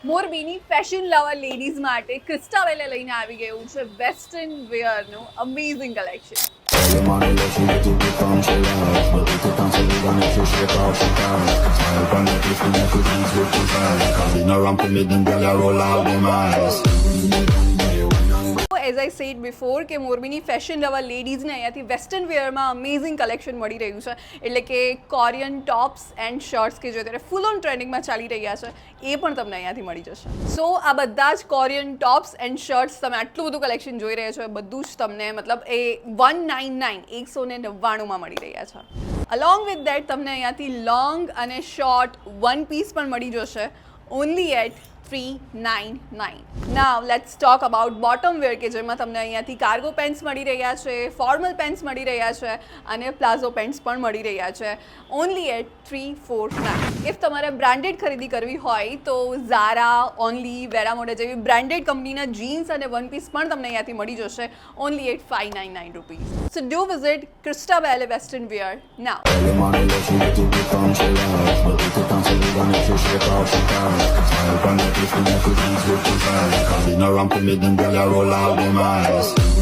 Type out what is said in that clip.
મોરબીની fashion lover ladies માટે ક્રિસ્ટાવેલે લઈને આવી ગયું છે western વેરનું amazing collection Your as I said before કે મોરબીની ફેશન લવર લેડીઝને અહીંયાથી વેસ્ટર્ન વેરમાં અમેઝિંગ કલેક્શન મળી રહ્યું છે. એટલે કે કોરિયન ટોપ્સ એન્ડ શર્ટ્સ કે જે અત્યારે ફૂલ ઓન ટ્રેન્ડિંગમાં ચાલી રહ્યા છે, એ પણ તમને અહીંયાથી મળી જશે. સો આ બધા જ કોરિયન ટોપ્સ એન્ડ શર્ટ્સ તમે આટલું બધું કલેક્શન જોઈ રહ્યા છો, એ બધું જ તમને મતલબ એ વન નાઇન નાઇન એકસો ને નવ્વાણુંમાં મળી રહ્યા છે. અલોંગ વિથ દેટ તમને અહીંયાથી લોંગ અને શોર્ટ વન પીસ પણ મળી જશે. Only at three nine nine now let's talk about bottom wear કે જેમાં તમને અહીંયાથી કાર્ગો પેન્ટ્સ મળી રહ્યા છે ફોર્મલ પેન્ટ્સ મળી રહ્યા છે અને પ્લાઝો પેન્ટ્સ પણ મળી રહ્યા છે. Only at three four nine if તમારે બ્રાન્ડેડ ખરીદી કરવી હોય, તો ઝારા ઓનલી વેરામોડે જેવી બ્રાન્ડેડ કંપનીના જીન્સ અને વન પીસ પણ તમને અહીંયાથી મળી જશે. Only at five nine nine rupees so do visit Krista Velle western wear now się poszukamy Cały planety w tym jako dziś wyczytamy Każdy na lampę jednym roll all them eyes.